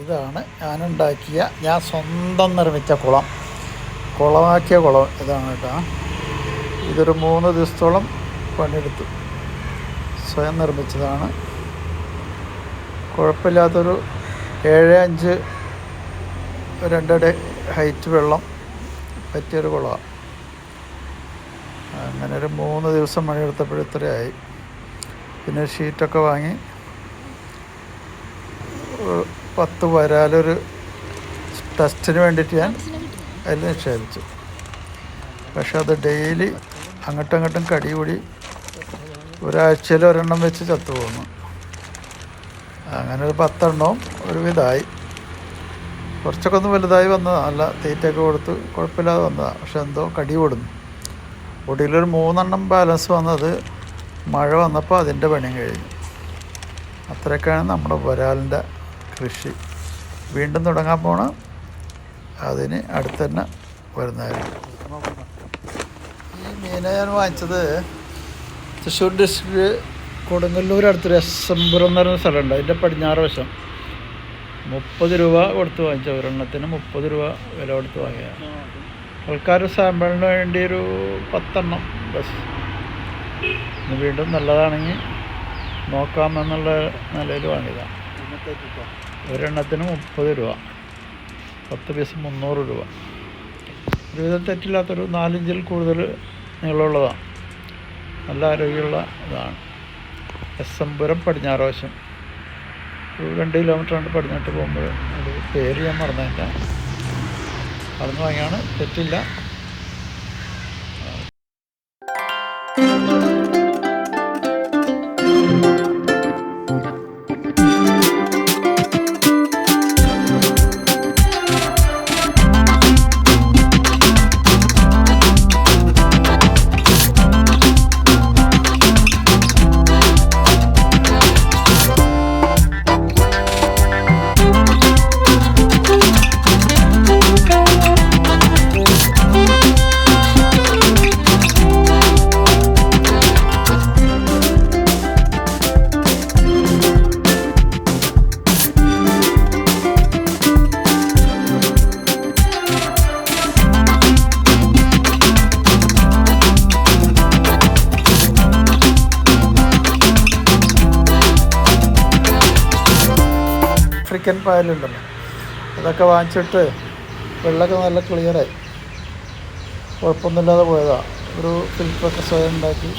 ഇതാണ് ഞാനുണ്ടാക്കിയ ഞാൻ സ്വന്തം നിർമ്മിച്ച കുളം. കുളമാക്കിയ കുളം ഇതാണ് കേട്ടോ. ഇതൊരു മൂന്ന് ദിവസത്തോളം പണിയെടുത്തു. സ്വയം നിർമ്മിച്ചതാണ്. കുഴപ്പമില്ലാത്തൊരു ഏഴ് അഞ്ച് രണ്ടടി ഹൈറ്റ് വെള്ളം പറ്റിയൊരു കുളമാണ് അങ്ങനെ ഒരു മൂന്ന് ദിവസം പണിയെടുത്തപ്പോൾ ഇത്രയായി. പിന്നെ ഷീറ്റൊക്കെ വാങ്ങി പത്ത് വരാലൊരു ടെസ്റ്റിന് വേണ്ടിയിട്ട് ഞാൻ അതിൽ നിക്ഷേപിച്ചു. പക്ഷെ അത് ഡെയിലി അങ്ങോട്ടും അങ്ങോട്ടും കടി കൂടി ഒരാഴ്ചയിൽ ഒരെണ്ണം വെച്ച് ചത്തു പോകുന്നു അങ്ങനെ ഒരു പത്തെണ്ണവും ഒരുവിധമായി. കുറച്ചൊക്കെ ഒന്ന് വലുതായി വന്നതാണ് നല്ല തീറ്റയൊക്കെ കൊടുത്ത് കുഴപ്പമില്ലാതെ വന്നതാണ് പക്ഷെ എന്തോ കടി കൊടുന്നു. ഒടുവിലൊരു മൂന്നെണ്ണം ബാലൻസ് വന്നത് മഴ വന്നപ്പോൾ അതിന്റെ പണിയും കഴിഞ്ഞു. അത്രയൊക്കെയാണ് നമ്മുടെ വരാലിന്റെ കൃഷി. വീണ്ടും തുടങ്ങാൻ പോണ അതിന് അടുത്ത് തന്നെ ഈ മീനെ ഞാൻ വാങ്ങിച്ചത് തൃശ്ശൂർ ഡിസ്ട്രിക്റ്റ് കൊടുങ്ങല്ലൂർ അടുത്തൊരു എസ്എംപുരം എന്ന് പറയുന്ന സ്ഥലമുണ്ട്. അതിന്റെ പടിഞ്ഞാറ് വശം. മുപ്പത് രൂപ കൊടുത്ത് വാങ്ങിച്ച. ഒരെണ്ണത്തിന് മുപ്പത് രൂപ വില കൊടുത്ത് വാങ്ങിയ ആൾക്കാർ സാമ്പിളിന് വേണ്ടി ഒരു പത്തെണ്ണം ബസ്. വീണ്ടും നല്ലതാണെങ്കിൽ നോക്കാമെന്നുള്ള നിലയിൽ വാങ്ങിയതാണ്. ഒരെണ്ണത്തിന് മുപ്പത് രൂപ. പത്ത് പീസ് മുന്നൂറ് രൂപ. ഒരുവിധം തെറ്റില്ലാത്തൊരു നാലിഞ്ചിൽ കൂടുതൽ നീളമുള്ളതാണ്. നല്ല ആരോഗ്യമുള്ള ഇതാണ്. എസ് എം പുരം പടിഞ്ഞാറോശം ഒരു രണ്ട് കിലോമീറ്റർ ആണ് പടിഞ്ഞാട്ട് പോകുമ്പോൾ അത് പേര് ഞാൻ മറന്നതിന്റെ അവിടുന്ന് വാങ്ങിയാണ്. തെറ്റില്ല. ആഫ്രിക്കൻ പായലുണ്ടല്ലോ. അതൊക്കെ വാങ്ങിച്ചിട്ട് വെള്ളമൊക്കെ നല്ല ക്ലിയറായി കുഴപ്പമൊന്നുമില്ലാതെ പോയതാണ് ഒരു ഫിൽറ്ററൊക്കെ സ്വയം ഉണ്ടാക്കി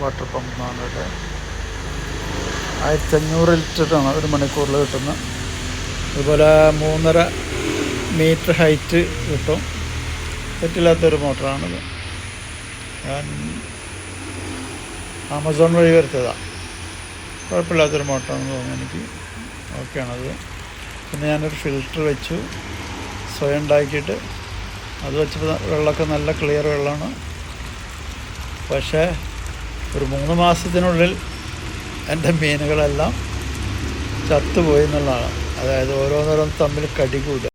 വാട്ടർ പമ്പ് എന്നാണ് ഇവിടെ ആയിരത്തി അഞ്ഞൂറ് ലിറ്ററാണ് ഒരു മണിക്കൂറിൽ കിട്ടുന്നത് അതുപോലെ മൂന്നര മീറ്റർ ഹൈറ്റ് കിട്ടും. തെറ്റില്ലാത്തൊരു മോട്ടറാണിത് ഞാൻ ആമസോൺ വഴി വരുത്തിയതാണ് കുഴപ്പമില്ലാത്തൊരു മോട്ടറാണെന്ന് തോന്നുന്നു എനിക്ക്. ഓക്കെയാണത് പിന്നെ ഞാനൊരു ഫിൽറ്റർ വെച്ചു. സ്വയം ഉണ്ടാക്കിയിട്ട്. അത് വെച്ചപ്പോൾ വെള്ളമൊക്കെ നല്ല ക്ലിയർ വെള്ളമാണ്. പക്ഷേ ഒരു മൂന്ന് മാസത്തിനുള്ളിൽ എന്റെ മീനുകളെല്ലാം ചത്തുപോയി എന്നുള്ളതാണ്. അതായത് ഓരോന്നോരോ തമ്മിൽ കടി കൂടുക